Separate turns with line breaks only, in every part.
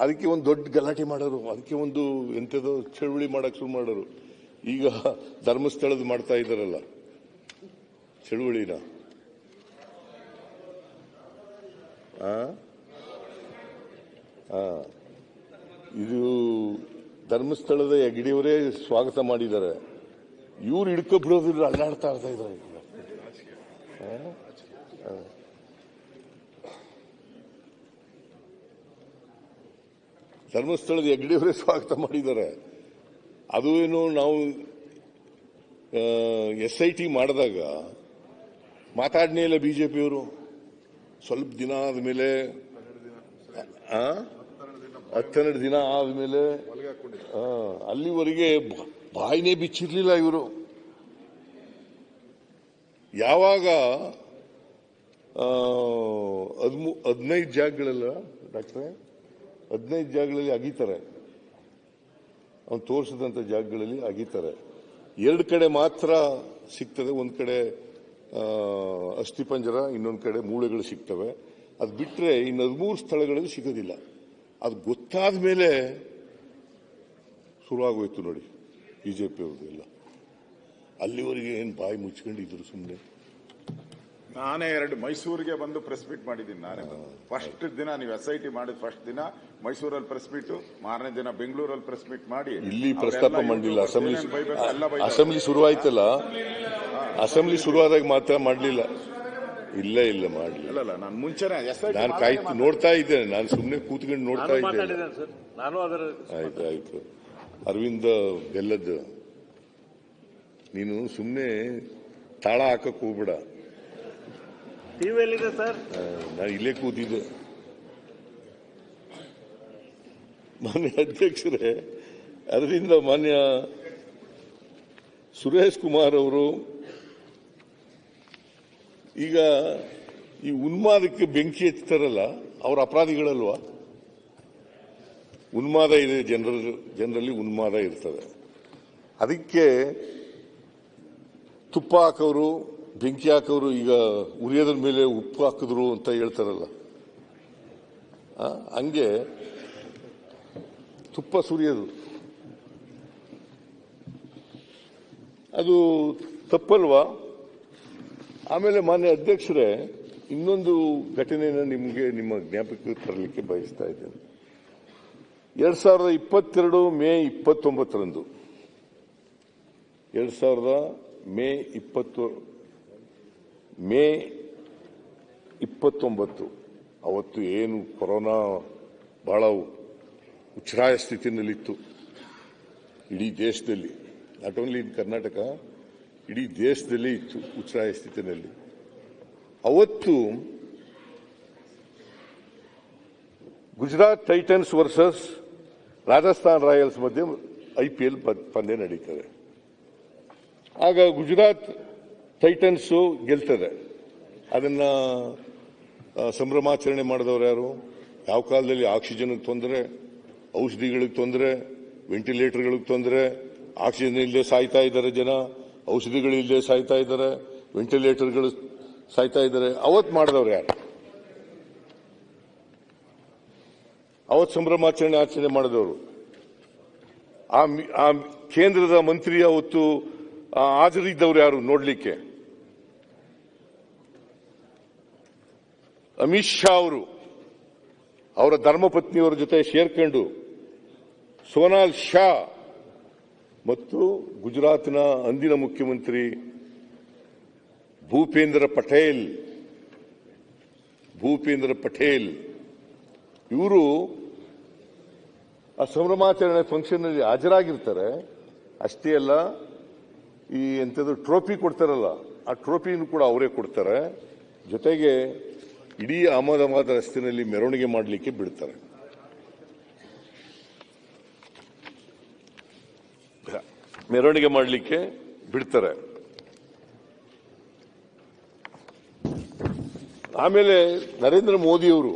ಅದಕ್ಕೆ ಒಂದು ದೊಡ್ಡ ಗಲಾಟೆ ಮಾಡೋರು, ಅದಕ್ಕೆ ಒಂದು ಎಂಥದೋ ಚಳುವಳಿ ಮಾಡಕ್ ಶುರು ಮಾಡೋರು. ಈಗ ಧರ್ಮಸ್ಥಳದ ಮಾಡ್ತಾ ಇದ್ದಾರಲ್ಲ, ಚಳುವಳಿನ. ಇದು ಧರ್ಮಸ್ಥಳದ ಹೆಗ್ಡಿಯವರೇ ಸ್ವಾಗತ ಮಾಡಿದ್ದಾರೆ. ಇವ್ರು ಹಿಡ್ಕೊಬಿಡೋದಿಲ್ಲ ಅಲ್ಲಾಡ್ತಾ ಇರ್ತಾ ಇದ್ದಾರೆ ಈಗ. ಆ? ಆ. ಧರ್ಮಸ್ಥಳದ ಹೆಗ್ಡಿಯವರೇ ಸ್ವಾಗತ ಮಾಡಿದ್ದಾರೆ. ಅದು ಏನು ನಾವು ಎಸ್ ಐ ಟಿ ಮಾಡಿದಾಗ ಮಾತಾಡನೇ ಇಲ್ಲ ಬಿಜೆಪಿಯವರು. ಸ್ವಲ್ಪ ದಿನ ಆದಮೇಲೆ? ಹತ್ತೆರಡು ದಿನ ಆದಮೇಲೆ ಅಲ್ಲಿವರೆಗೆ ಬಾಯಿನೇ ಬಿಚ್ಚಿರ್ಲಿಲ್ಲ ಇವರು. ಯಾವಾಗ ಹದಿಮೂ, ಹದಿನೈದು ಜಾಗಗಳೆಲ್ಲ ಡಾಕ್ಟ್ರೆ? ಹದಿನೈದು ಜಾಗಗಳಲ್ಲಿ ಅಗಿತಾರೆ. ಅವನು ತೋರಿಸಿದಂಥ ಜಾಗಗಳಲ್ಲಿ ಅಗಿತಾರೆ. ಎರಡು ಕಡೆ ಮಾತ್ರ ಸಿಗ್ತದೆ, ಒಂದು ಕಡೆ ಅಸ್ಥಿಪಂಜರ ಇನ್ನೊಂದು ಕಡೆ ಮೂಳೆಗಳು ಸಿಗ್ತವೆ. ಅದು ಬಿಟ್ಟರೆ ಇನ್ನು ಹದಿಮೂರು ಸ್ಥಳಗಳಲ್ಲಿ ಸಿಗೋದಿಲ್ಲ. ಅದು ಗೊತ್ತಾದ ಮೇಲೆ ಶುರುವಾಗೋಯ್ತು ನೋಡಿ ಬಿಜೆಪಿ ಅವ್ರದ್ದು ಎಲ್ಲ ಅಲ್ಲಿವರೆಗೆ ಏನು ಬಾಯಿ ಮುಚ್ಕೊಂಡಿದ್ರು ಸುಮ್ಮನೆ
ನಾನೇ ಎರಡು ಮೈಸೂರಿಗೆ ಬಂದು ಪ್ರೆಸ್ ಮೀಟ್ ಮಾಡಿದ್ದೀನಿ ನಾನೇ ಫಸ್ಟ್ ದಿನ ನೀವು ಎಸ್ ಐ ಟಿ ಮಾಡಿದ ಫಸ್ಟ್ ದಿನ ಮೈಸೂರಲ್ಲಿ ಪ್ರೆಸ್ ಮೀಟ್ ಮಾರನೇ ದಿನ ಬೆಂಗಳೂರಲ್ಲಿ ಪ್ರೆಸ್ ಮೀಟ್ ಮಾಡಿ
ಇಲ್ಲಿ ಪ್ರಸ್ತಾಪ
ಮಾಡಲಿಲ್ಲ
ಅಸೆಂಬ್ಲಿ ಅಸೆಂಬ್ಲಿ ಶುರುವಾಯ್ತಲ್ಲ ಅಸೆಂಬ್ಲಿ ಶುರುವಾದಾಗ ಮಾತ್ರ ಮಾಡಲಿಲ್ಲ. ಇಲ್ಲ ಇಲ್ಲ ಮಾಡಲಿಲ್ಲ.
ನಾನು ಮುಂಚೆನೆ
ನಾನು ಕಾಯ್ತು ನೋಡ್ತಾ ಇದ್ದೇನೆ. ನಾನು ಸುಮ್ಮನೆ ಕೂತ್ಕೊಂಡು ನೋಡ್ತಾ
ನಾನು
ಇದ್ದೇನೆ.
ಸರ್. ನಾನು ಅದರ
ಆಯ್ತು ಆಯ್ತು. ಅರವಿಂದ ಗೆಲ್ಲದ್ದು ನೀನು ಸುಮ್ಮನೆ ತಾಳ ಹಾಕಕ್ಕೆ ಹೋಗ್ಬೇಡ.
ಟಿವಿಯಲ್ಲಿದೆ ಸರ್?
ನಾನು ಇಲ್ಲೇ ಕೂತಿದ್ದೆ. ಮಾನ್ಯ ಅಧ್ಯಕ್ಷರೇ, ಅದರಿಂದ ಮಾನ್ಯ ಸುರೇಶ್ ಕುಮಾರ್ ಅವರು ಈಗ ಈ ಉನ್ಮಾದಕ್ಕೆ ಬೆಂಕಿ ಹಚ್ತಾರಲ್ಲ ಅವ್ರ ಅಪರಾಧಿಗಳಲ್ವಾ? ಉನ್ಮಾದ ಇದೆ, ಜನರ, ಜನರಲ್ಲಿ ಉನ್ಮಾದ ಇರ್ತದೆ. ಅದಕ್ಕೆ ತುಪ್ಪ ಹಾಕೋರು ಬೆಂಕಿ ಹಾಕೋರು ಈಗ ಉರಿಯೋದ್ರ ಮೇಲೆ ಉಪ್ಪು ಹಾಕಿದ್ರು ಅಂತ ಹೇಳ್ತಾರಲ್ಲ. ಹಂಗೆ ತುಪ್ಪ ಸುರಿಯೋದು. ಅದು ತಪ್ಪಲ್ವಾ? ಆಮೇಲೆ ಮಾನ್ಯ ಅಧ್ಯಕ್ಷರೇ, ಇನ್ನೊಂದು ಘಟನೆಯನ್ನು ನಿಮಗೆ, ನಿಮ್ಮ ಜ್ಞಾಪಕಕ್ಕೆ ತರಲಿಕ್ಕೆ ಬಯಸ್ತಾ ಇದ್ದೇನೆ. ಎರಡು ಸಾವಿರದ ಇಪ್ಪತ್ತೆರಡು ಮೇ ಇಪ್ಪತ್ತೊಂಬತ್ತರಂದು. ಎರಡು ಸಾವಿರದ ಮೇ ಇಪ್ಪತ್ತು ಮೇ ಇಪ್ಪತ್ತೊಂಬತ್ತು, ಅವತ್ತು ಏನು ಕೊರೋನಾ ಬಹಳ ಉಚ್ಛ್ರಾಯ ಸ್ಥಿತಿನಲ್ಲಿತ್ತು ಇಡೀ ದೇಶದಲ್ಲಿ ನಾಟ್ ಓನ್ಲಿ ಇನ್ ಕರ್ನಾಟಕ ಇಡೀ ದೇಶದಲ್ಲಿ ಇತ್ತು ಉಚ್ಛ್ರಾಯ ಸ್ಥಿತಿನಲ್ಲಿ ಅವತ್ತು Gujarat titans versus Rajasthan royals ಮಧ್ಯೆ ಐಪಿಎಲ್ ಪಂದ್ಯ ನಡೀತದೆ. ಆಗ ಗುಜರಾತ್ ಟೈಟನ್ಸ್ ಗೆಲ್ತದೆ. ಅದನ್ನ ಸಂಭ್ರಮಾಚರಣೆ ಮಾಡಿದವರು ಯಾರು? ಯಾವ ಕಾಲದಲ್ಲಿ ಆಕ್ಸಿಜನ್ಗೆ ತೊಂದರೆ, ಔಷಧಿಗಳಿಗೆ ತೊಂದರೆ, ವೆಂಟಿಲೇಟರ್ಗಳಿಗೆ ತೊಂದರೆ, ಆಕ್ಸಿಜನ್ ಇಲ್ಲದೆ ಸಾಯ್ತಾ ಇದ್ದಾರೆ ಜನ, ಔಷಧಿಗಳು ಇಲ್ಲದೆ ಸಾಯ್ತಾ ಇದ್ದಾರೆ, ವೆಂಟಿಲೇಟರ್ಗಳು ಸಾಯ್ತಾ ಇದ್ದಾರೆ. ಅವತ್ತು ಮಾಡಿದವರು ಯಾರು? ಅವತ್ತು ಸಂಭ್ರಮಾಚರಣೆ ಆಚರಣೆ ಮಾಡಿದವರು. ಆ ಕೇಂದ್ರದ ಮಂತ್ರಿ ಅವತ್ತು ಹಾಜರಿದ್ದವ್ರು ಯಾರು ನೋಡ್ಲಿಕ್ಕೆ? ಅಮಿತ್ ಶಾ ಅವರು ಅವರ ಧರ್ಮಪತ್ನಿಯವರ ಜೊತೆ ಸೇರ್ಕೊಂಡು ಸೋನಾಲ್ ಶಾ ಮತ್ತು ಗುಜರಾತ್ನ ಅಂದಿನ ಮುಖ್ಯಮಂತ್ರಿ ಭೂಪೇಂದ್ರ ಪಟೇಲ್ ಭೂಪೇಂದ್ರ ಪಟೇಲ್ ಇವರು ಆ ಸಂಭ್ರಮಾಚರಣೆ ಫಂಕ್ಷನ್ ಅಲ್ಲಿ ಹಾಜರಾಗಿರ್ತಾರೆ. ಅಷ್ಟೇ ಅಲ್ಲ ಈ ಎಂಥದ್ದು ಟ್ರೋಫಿ ಕೊಡ್ತಾರಲ್ಲ, ಆ ಟ್ರೋಫಿನೂ ಕೂಡ ಅವರೇ ಕೊಡ್ತಾರೆ. ಜೊತೆಗೆ ಇಡೀ ಅಹಮದಾಬಾದ್ ರಸ್ತೆಯಲ್ಲಿ ಮೆರವಣಿಗೆ ಮಾಡಲಿಕ್ಕೆ ಬಿಡ್ತಾರೆ. ಮೆರವಣಿಗೆ ಮಾಡಲಿಕ್ಕೆ ಬಿಡ್ತಾರೆ. ಆಮೇಲೆ ನರೇಂದ್ರ ಮೋದಿಯವರು,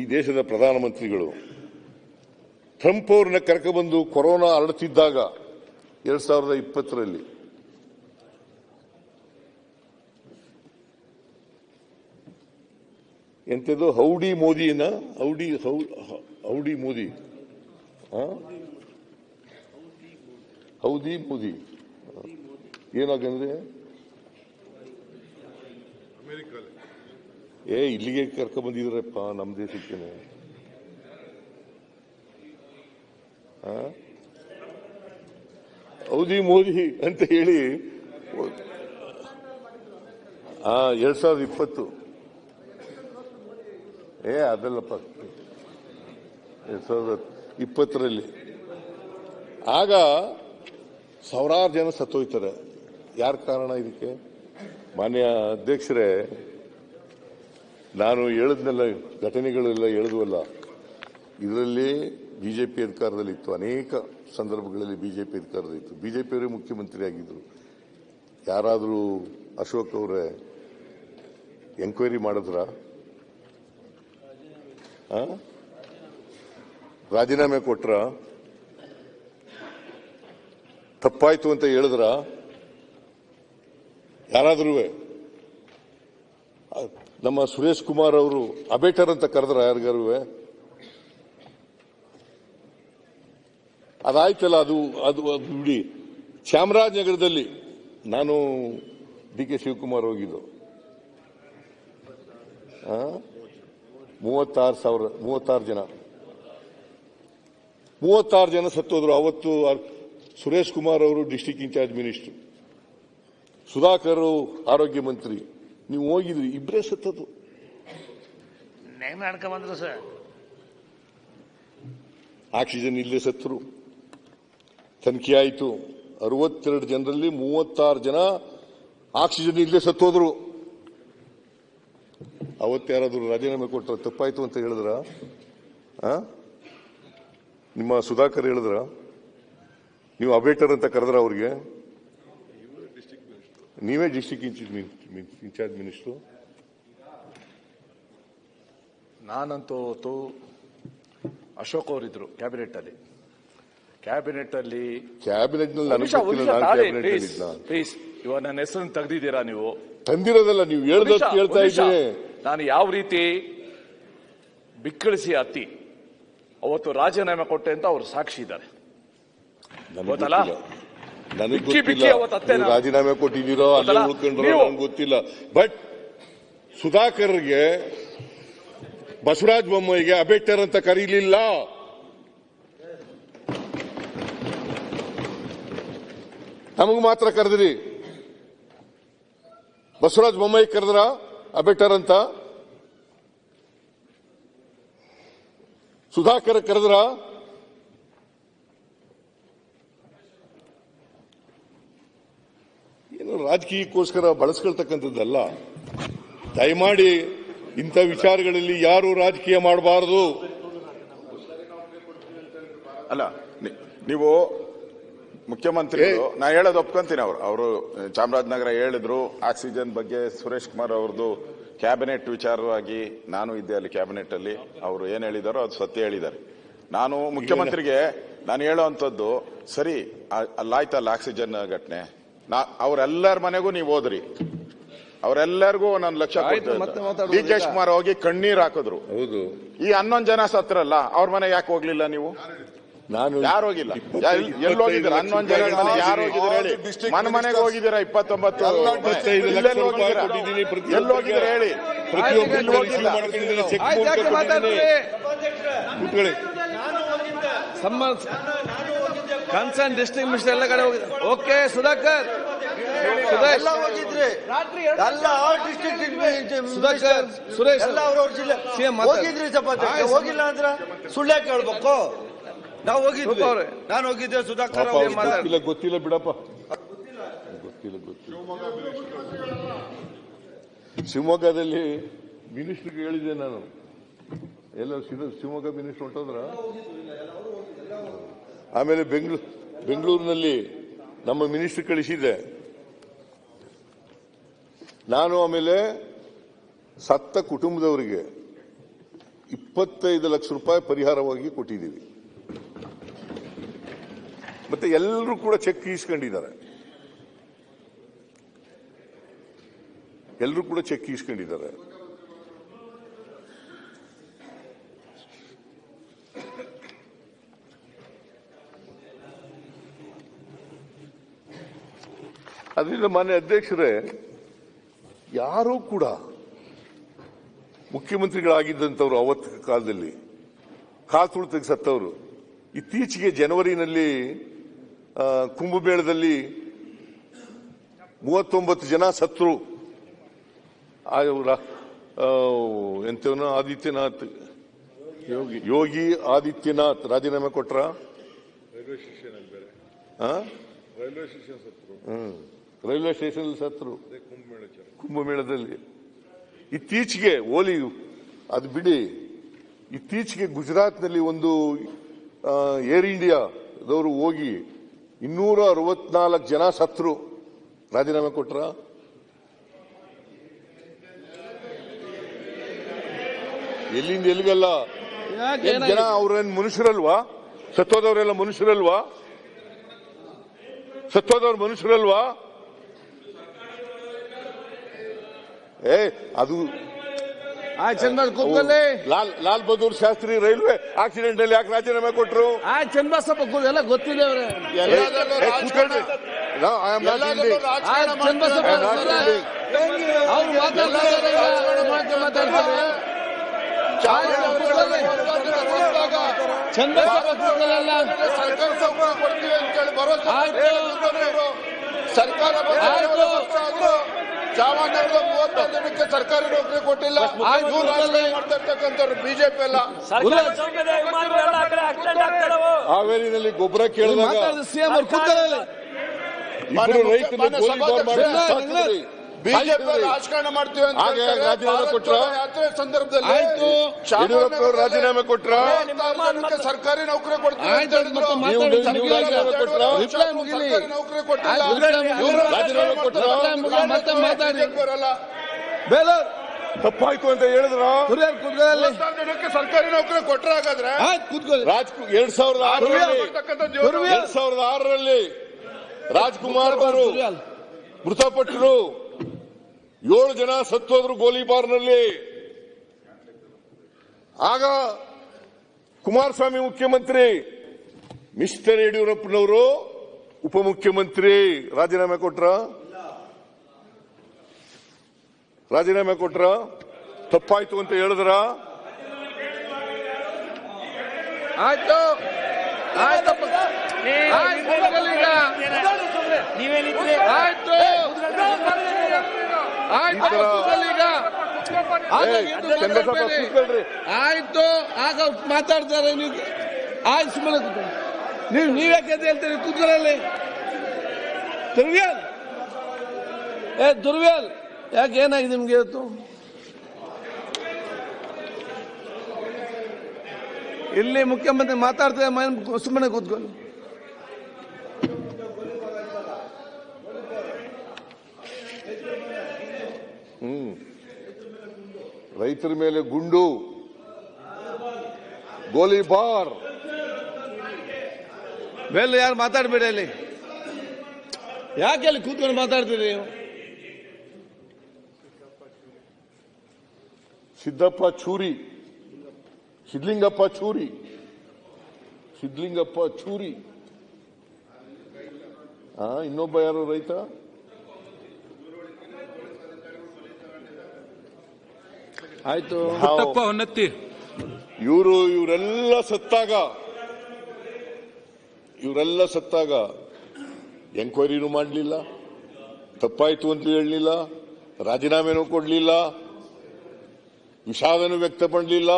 ಈ ದೇಶದ ಪ್ರಧಾನಮಂತ್ರಿಗಳು, ಟ್ರಂಪ್ ಅವ್ರನ್ನ ಕರ್ಕಬಂದು ಕೊರೋನಾ ಹರಡುತ್ತಿದ್ದಾಗ ಎರಡ್ ಸಾವಿರದ ಇಪ್ಪತ್ತರಲ್ಲಿ. ಎಂಥದ್ದು? Howdy ಮೋದಿನ? Howdy howdy Modi? Howdy Modi. ಏನಾಗಂದ್ರೆ ಏ, ಇಲ್ಲಿಗೆ ಕರ್ಕೊಂಡ್ ಬಂದಿದ್ರಪ್ಪ ನಮ್ಮ ದೇಶಕ್ಕೇನೆ. ಆ? ಹೌದಿ ಮೋದಿ ಅಂತ ಹೇಳಿ ಆ, ಎರಡ್ ಸಾವಿರದ ಇಪ್ಪತ್ತು. ಏ, ಅದಲ್ಲಪ್ಪ. ಎರಡ್ ಸಾವಿರದ ಇಪ್ಪತ್ತರಲ್ಲಿ. ಆಗ ಸಾವಿರಾರು ಜನ ಸತ್ತೋಯ್ತಾರೆ. ಯಾರ ಕಾರಣ ಇದಕ್ಕೆ? ಮಾನ್ಯ ಅಧ್ಯಕ್ಷರೇ, ನಾನು ಹೇಳದ್ನೆಲ್ಲ ಘಟನೆಗಳೆಲ್ಲ ಹೇಳಿದ್ವಲ್ಲ ಇದರಲ್ಲಿ ಬಿಜೆಪಿ ಅಧಿಕಾರದಲ್ಲಿತ್ತು ಅನೇಕ ಸಂದರ್ಭಗಳಲ್ಲಿ ಬಿಜೆಪಿ ಅಧಿಕಾರದಲ್ಲಿತ್ತು ಬಿಜೆಪಿಯವರೇ ಮುಖ್ಯಮಂತ್ರಿ ಆಗಿದ್ದರು ಯಾರಾದರೂ ಅಶೋಕ್ ಅವರೇ ಎಂಕ್ವೈರಿ ಮಾಡಿದ್ರ? ರಾಜೀನಾಮೆ ಕೊಟ್ರ? ತಪ್ಪಾಯ್ತು ಅಂತ ಹೇಳಿದ್ರ? ಯಾರಾದ್ರೂ? ನಮ್ಮ ಸುರೇಶ್ ಕುಮಾರ್ ಅವರು ಅಬೇಟರ್ ಅಂತ ಕರೆದ್ರ ಯಾರಿಗಾರು ಅದಾಯ್ತಲ್ಲ ಅದು ಅದು ಅದು ಬಿಡಿ. ಚಾಮರಾಜನಗರದಲ್ಲಿ ನಾನು ಡಿ ಕೆ ಶಿವಕುಮಾರ್ ಹೋಗಿದ್ದು? ಮೂವತ್ತಾರು ಸಾವಿರ ಮೂವತ್ತಾರು ಜನ. ಮೂವತ್ತಾರು ಜನ ಸತ್ತೋದ್ರು. ಅವತ್ತು ಸುರೇಶ್ ಕುಮಾರ್ ಅವರು ಡಿಸ್ಟಿಕ್ ಇನ್ಚಾರ್ಜ್ ಮಿನಿಸ್ಟರ್. ಸುಧಾಕರ್ ಆರೋಗ್ಯ ಮಂತ್ರಿ. ನೀವು ಹೋಗಿದ್ರಿ. ಇಬ್ಬರೇ ಸತ್ತದು ಆಕ್ಸಿಜನ್ ಇಲ್ಲೇ ಸತ್ತರು. ತನಿಖೆ ಆಯಿತು. ಅರವತ್ತೆರಡು ಜನರಲ್ಲಿ ಮೂವತ್ತಾರು ಜನ ಆಕ್ಸಿಜನ್ ಇಲ್ಲದೆ ಸತ್ತೋದ್ರು. ಅವತ್ತು ಯಾರಾದರೂ ರಾಜೀನಾಮೆ ಕೊಟ್ಟರೆ ತಪ್ಪಾಯಿತು ಅಂತ ಹೇಳಿದ್ರ? ನಿಮ್ಮ ಸುಧಾಕರ್ ಹೇಳಿದ್ರ? ನೀವು ಅಬೇಟರ್ ಅಂತ ಕರೆದ್ರ ಅವ್ರಿಗೆ? ನೀವೇ ಡಿಸ್ಟಿಕ್ ಇನ್ಚಾರ್ಜ್ ಮಿನಿಸ್ಟ್ರು.
ನಾನಂತೂ ಅಶೋಕ್ ಅವರಿದ್ರು ಕ್ಯಾಬಿನೆಟ್ ಅಲ್ಲಿ. ಕ್ಯಾಬಿನೆಟ್ ಅಲ್ಲಿ
ಕ್ಯಾಬಿನೆಟ್
please. ಇವಾಗ ನನ್ನ ಹೆಸರನ್ನು ತೆಗ್ದಿದ್ದೀರಾ ನೀವು?
ತಂದಿರೋದಲ್ಲ ನೀವು
ಹೇಳ್ತಾ.
ಇದ್ದೀನಿ.
ನಾನು ಯಾವ ರೀತಿ ಬಿಕ್ಕಳಿಸಿ ಅತ್ತಿ? ಅವತ್ತು ರಾಜೀನಾಮೆ ಕೊಟ್ಟೆ ಅಂತ ಅವರು ಸಾಕ್ಷಿ ಇದ್ದಾರೆ.
ರಾಜೀನಾಮೆ ಕೊಟ್ಟಿದ್ದೀರೋ ಅಲ್ಲೇ
ಗೊತ್ತಲ್ಲ?
ಉಳ್ಕೊಂಡ್ರೋ ಗೊತ್ತಿಲ್ಲ. ಬಟ್ ಸುಧಾಕರ್ಗೆ ಬಸವರಾಜ ಬೊಮ್ಮಾಯಿಗೆ ಅಬೇಟರ್ ಅಂತ ಕರೀಲಿಲ್ಲ. ನಮಗ್ ಮಾತ್ರ ಕರೆದ್ರಿ. ಬಸವರಾಜ ಬೊಮ್ಮಾಯಿ ಕರೆದ್ರ ಅಬೆಟರ್ ಅಂತ. ಸುಧಾಕರ್ ಕರೆದ್ರ ಏನು ರಾಜಕೀಯಕ್ಕೋಸ್ಕರ ಬಳಸ್ಕೊಳ್ತಕ್ಕಂಥದ್ದಲ್ಲ. ದಯಮಾಡಿ ಇಂಥ ವಿಚಾರಗಳಲ್ಲಿ ಯಾರು ರಾಜಕೀಯ ಮಾಡಬಾರದು.
ಅಲ್ಲ ನೀವು ಮುಖ್ಯಮಂತ್ರಿ ನಾ ಹೇಳೋದು ಒಪ್ಕೊಂತೀನಿ ಅವ್ರು. ಅವರು ಚಾಮರಾಜನಗರ ಹೇಳಿದ್ರು ಆಕ್ಸಿಜನ್ ಬಗ್ಗೆ ಸುರೇಶ್ ಕುಮಾರ್ ಅವ್ರದ್ದು ಕ್ಯಾಬಿನೆಟ್ ವಿಚಾರವಾಗಿ ನಾನು ಇದ್ದೆ ಅಲ್ಲಿ ಕ್ಯಾಬಿನೆಟ್ ಅಲ್ಲಿ ಅವರು ಏನ್ ಹೇಳಿದಾರೋ ಅದು ಸತ್ಯ ಹೇಳಿದ್ದಾರೆ. ನಾನು ಮುಖ್ಯಮಂತ್ರಿಗೆ ನಾನು ಹೇಳೋವಂಥದ್ದು ಸರಿ ಆ- ಅಲ್ಲಾಯ್ತಲ್ಲ ಆಕ್ಸಿಜನ್ ಘಟನೆ. ನಾ ಅವರೆಲ್ಲರ ಮನೆಗೂ ನೀವು ಹೋದ್ರಿ. ಅವರೆಲ್ಲರಿಗೂ ಒಂದೊಂದು ಲಕ್ಷ ಡಿ ಕೆ ಕುಮಾರ್ ಹೋಗಿ ಕಣ್ಣೀರ್ ಹಾಕಿದ್ರು.
ಹೌದು.
ಈ ಹನ್ನೊಂದು ಜನ ಸತ್ರಲ್ಲ ಅವ್ರ ಮನೆ ಯಾಕೆ ಹೋಗ್ಲಿಲ್ಲ ನೀವು?
ನಾನು
ಯಾರು ಹೋಗಿಲ್ಲ? ಎಲ್ಲಿ ಹೋಗಿದ್ದೀರ? ಹನ್ನೊಂದು ಜನ ಯಾರು ಹೋಗಿದ್ದೀರ ಹೇಳಿ?
ಮನ
ಮನೆ ಮನೆಗೆ ಹೋಗಿದ್ದೀರಾ ಇಪ್ಪತ್ತೊಂಬತ್ತು? ಎಲ್ಲಿ ಹೋಗಿದ್ದೀರ? ಹೇಳಿ?
ಪ್ರತಿಯೊಬ್ಬರು
ಕನ್ಸರ್ನ್ ಡಿಸ್ಟ್ರಿಕ್ಟ್ ಮಿನಿಸ್ಟರ್ ಎಲ್ಲ ಕಡೆ ಹೋಗಿದೆ ಓಕೆ ಸುಧಾಕರ್. ಸುರೇಶ್.
ಎಲ್ಲ ಹೋಗಿದ್ರಿ. ಎಲ್ಲ ಡಿಸ್ಟ್ರಿಕ್ಟ್
ಸುಧಾಕರ್ ಸುರೇಶ್.
ಎಲ್ಲ ಅವ್ರವ್ರ ಜಿಲ್ಲೆ ಹೋಗಿದ್ರಿ ಸಭಾಧ್ಯಕ್ಷ
ಆಯ್ತು.
ಹೋಗಿಲ್ಲ ಅಂದ್ರೆ ಸುಳ್ಳೇ ಕೇಳ್ಬೇಕು ಹೇಳ್ಬೇಕು. ನಾವು ಹೋಗಿದ್ವಿ. ನಾನು ಹೋಗಿದ್ದೆ ಸುಧಾಕರ್
ಗೊತ್ತಿಲ್ಲ ಗೊತ್ತಿಲ್ಲ ಬಿಡಪ್ಪ. ಗೊತ್ತಿಲ್ಲ ಗೊತ್ತಿಲ್ಲ. ಶಿವಮೊಗ್ಗದಲ್ಲಿ ಮಿನಿಸ್ಟರ್ ಹೇಳಿದೆ ನಾನು. ಎಲ್ಲ ಶಿವ- ಶಿವಮೊಗ್ಗ ಮಿನಿಸ್ಟರ್ ಹೊಂಟೋದ್ರ ಆಮೇಲೆ ಬೆಂಗಳೂರು ಬೆಂಗಳೂರಿನಲ್ಲಿ ನಮ್ಮ ಮಿನಿಸ್ಟರ್ ಕಳಿಸಿದ್ದೆ. ನಾನು ಆಮೇಲೆ ಸತ್ತ ಕುಟುಂಬದವರಿಗೆ ಇಪ್ಪತ್ತೈದು ಲಕ್ಷ ರೂಪಾಯಿ ಪರಿಹಾರವಾಗಿ ಕೊಟ್ಟಿದ್ದೀವಿ. ಮತ್ತೆ ಎಲ್ಲರೂ ಕೂಡ ಚೆಕ್ ಈಸ್ಕೊಂಡಿದ್ದಾರೆ. ಎಲ್ಲರೂ ಕೂಡ ಚೆಕ್ ಈಸ್ಕೊಂಡಿದ್ದಾರೆ. ಅದರಿಂದ ಮಾನ್ಯ ಅಧ್ಯಕ್ಷರೇ, ಯಾರೂ ಕೂಡ ಮುಖ್ಯಮಂತ್ರಿಗಳಾಗಿದ್ದಂಥವ್ರು ಅವತ್ತ ಕಾಲದಲ್ಲಿ ಕಾತುಳಿತಕ್ಕೆ ಸತ್ತವರು ಇತ್ತೀಚೆಗೆ ಜನವರಿನಲ್ಲಿ ಕುಂಭಮೇಳದಲ್ಲಿ ಮೂವತ್ತೊಂಬತ್ತು ಜನ ಸತ್ರು. ಎಂತವನು? ಆದಿತ್ಯನಾಥ್. ಯೋಗಿ ಯೋಗಿ ಆದಿತ್ಯನಾಥ್. ರಾಜೀನಾಮೆ ಕೊಟ್ರ? ರೈಲ್ವೆ ಸ್ಟೇಷನ್ ಸತ್ರು. ಕುಂಭಮೇಳದಲ್ಲಿ. ಇತ್ತೀಚೆಗೆ ಓಲಿ ಅದು ಬಿಡಿ. ಇತ್ತೀಚೆಗೆ ಗುಜರಾತ್ನಲ್ಲಿ ಒಂದು ಏರ್ ಇಂಡಿಯಾದವರು ಹೋಗಿ ಇನ್ನೂರ ಅರವತ್ನಾಲ್ಕು ಜನ ಸತ್ರು ರಾಜೀನಾಮೆ ಕೊಟ್ರ? ಎಲ್ಲಿಂದ ಎಲ್ಲಿಗಲ್ಲ? ಜನ ಅವ್ರೇನ್ ಮನುಷ್ಯರಲ್ವಾ? ಸತ್ತೋದವರೆಲ್ಲ ಮನುಷ್ಯರಲ್ವಾ? ಸತ್ತೋದವ್ರು ಮನುಷ್ಯರಲ್ವಾ? ಏ ಅದು
ಆಯ್ತು ಚಂದ್ಬಾಸ್ ಕೂತ್ಕೊಳ್ಳಿ
ಲಾಲ್ ಲಾಲ್ ಬಹದ್ದೂರ್ ಶಾಸ್ತ್ರಿ ರೈಲ್ವೆ ಆಕ್ಸಿಡೆಂಟ್ ಅಲ್ಲಿ ಯಾಕೆ ರಾಜೀನಾಮೆ ಕೊಟ್ರು?
ಆಯ್ತು ಚಂದ್ಬಾಸಪ್ಪ ಕೂತ್ ಎಲ್ಲ ಗೊತ್ತಿದೆ ಅವ್ರೆ.
yielding.
ಅವ್ರು ಮಾತಾಡ್ತಾರೆ. ಸರ್ಕಾರ ಕೂತ್ಕೊಳ್ಳಲ್ಲ ಆಯ್ತು.
ಸರ್ಕಾರ
ಆಯ್ತು.
ಚಾಮರಾಜನಗರದ ಮೂವತ್ತೊಂದು ಜನಕ್ಕೆ ಸರ್ಕಾರಿ ನೌಕರಿ ಕೊಟ್ಟಿಲ್ಲ. ಬಿಜೆಪಿ ಎಲ್ಲ
ಹಾವೇರಿನಲ್ಲಿ ಗೊಬ್ಬರ ಕೇಳಿದಾಗ
ಮಾತಾಡಿದ ಸಿಎಂ
ರೈತರು
ಬಿಜೆಪಿ. ರಾಜಕಾರಣ ಮಾಡ್ತೀವಿ ಅಂತ
ಹಾಗೆ
ಹೇಳ್ತಾರೆ.
ರಾಜೀನಾಮೆ
ಭಾರತ್
ಕೊಟ್ರಾ?
ಜೋಡೋ ಯಾತ್ರೆ ಸಂದರ್ಭದಲ್ಲಿ
ಆಯ್ತು.
ಯಡಿಯೂರಪ್ಪ ಅವರು ರಾಜೀನಾಮೆ ಕೊಟ್ರ
ಸರ್ಕಾರಿ ನೌಕರಿ ಕೊಡ್ತೀವಿ ಅಂತ
ಆಯ್ತು,
ಹೇಳಿದ್ರು.
ಮತ್ತೆ
ನೀವು-
ಮಾತಾಡಿ
ನೀವು
ಸರ್ಕಾರ
ರಾಜೀನಾಮೆ ಕೊಟ್ರ?
ರಿಪ್ಲೈ ಮುಗಿಲಿ.
ಸರ್ಕಾರಿ ನೌಕರಿ ಕೊಟ್ಟಿಲ್ಲ
ಆಯ್ತು.
ಇವ್ರು
ರಾಜೀನಾಮೆ ಕೊಟ್ರಾ?
ಮಾಡ್ತಾರೆ.
ರಿಪ್ಲೈ ಮುಗಿಲಿ, ಮತ್ತೆ ಮಾತಾಡಿ. ಬೇಲೂರ್
ತಪ್ಪಾಯ್ತು ಅಂತ ಹೇಳಿದ್ರ
ಕುರಿಯರ್
ಸರ್ಕಾರಿ ನೌಕರಿ ಕೊಟ್ರ ಹಾಗಾದ್ರೆ
ಆಯ್ತು ಕೂತ್ಕೊಳ್ಳಿ
ರಾಜ್ ಎರಡ್ ಸಾವಿರದ ಆರರಲ್ಲಿ
ಮಾಡ್ತಕ್ಕಂಥದ್ದು ಇವ್ರು.
ಎರಡ್ ಸಾವಿರದ ಆರರಲ್ಲಿ ರಾಜ್ಕುಮಾರ್ ಅವರು ಮೃತಪಟ್ಟರು ಏಳು ಜನ ಸತ್ತೋದ್ರು ಗೋಲಿಬಾರ್ನಲ್ಲಿ ಆಗ ಕುಮಾರಸ್ವಾಮಿ ಮುಖ್ಯಮಂತ್ರಿ ಮಿಸ್ಟರ್ ಯಡಿಯೂರಪ್ಪನವರು ಉಪಮುಖ್ಯಮಂತ್ರಿ ರಾಜೀನಾಮೆ ಕೊಟ್ರ? ರಾಜೀನಾಮೆ ಕೊಟ್ರ? ತಪ್ಪಾಯ್ತು ಅಂತ ಹೇಳಿದ್ರ?
ಆಯ್ತು.
ನೀವೇನಿದ್ರೆ
ಆಯ್ತು. ಆಯ್ತು ಆಗ ಮಾತಾಡ್ತಾರೆ ನೀವು. ಆಯ್ತು ಸುಮ್ಮನೆ ನೀವು ನೀವ್ಯಾಕೆ ಅಂತ ಹೇಳ್ತೀರಿ? ಕೂತ್ಕೊಳ್ಳಿ ದುರ್ವ್ಯಾಲ್. ಏ ದುರ್ವ್ಯಾಲ್ ಯಾಕೆ ಏನಾಗಿದೆ ನಿಮ್ಗೆ ಇವತ್ತು? ಇಲ್ಲಿ ಮುಖ್ಯಮಂತ್ರಿ ಮಾತಾಡ್ತಾರೆ ಸುಮ್ಮನೆ ಕೂತ್ಕೊಳ್ಳಿ.
ರೈತರ ಮೇಲೆ ಗುಂಡು ಗೋಲಿಬಾರ್
ಮೇಲೆ ಯಾರು ಮಾತಾಡಬೇಡಿ ಅಲ್ಲಿ? ಯಾಕೆ ಅಲ್ಲಿ ಕೂತ್ಕೊಂಡು ಮಾತಾಡ್ತೀರಿ ನೀವು?
ಸಿದ್ದಪ್ಪ ಚೂರಿ ಸಿದ್ಲಿಂಗಪ್ಪ ಚೂರಿ ಸಿದ್ಲಿಂಗಪ್ಪ ಚೂರಿ. ಇನ್ನೊಬ್ಬ ಯಾರು ರೈತ?
ಆಯ್ತು.
ಹುಟ್ಟಪ್ಪ ಹೊನ್ನತ್ತಿ.
ಇವರು ಇವರೆಲ್ಲ ಸತ್ತಾಗ ಇವರೆಲ್ಲ ಸತ್ತಾಗ ಎಂಕ್ವೈರಿನೂ ಮಾಡಲಿಲ್ಲ ತಪ್ಪಾಯ್ತು ಅಂತ ಹೇಳಲಿಲ್ಲ ರಾಜೀನಾಮೆನೂ ಕೊಡಲಿಲ್ಲ ವಿಷಾದನೂ ವ್ಯಕ್ತಪಡಲಿಲ್ಲ.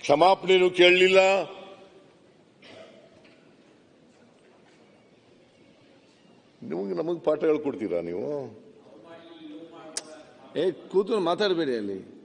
ಕ್ಷಮಾಪಣೆನೂ ಕೇಳಲಿಲ್ಲ. ನಿಮಗೆ ನಮಗೆ ಪಾಠ ಹೇಳ್ಕೊಡ್ತೀರಾ ನೀವು?
ಏ ಕೂತ್ಕೊಂಡು ಮಾತಾಡಬೇಡಿ ಅಲ್ಲಿ.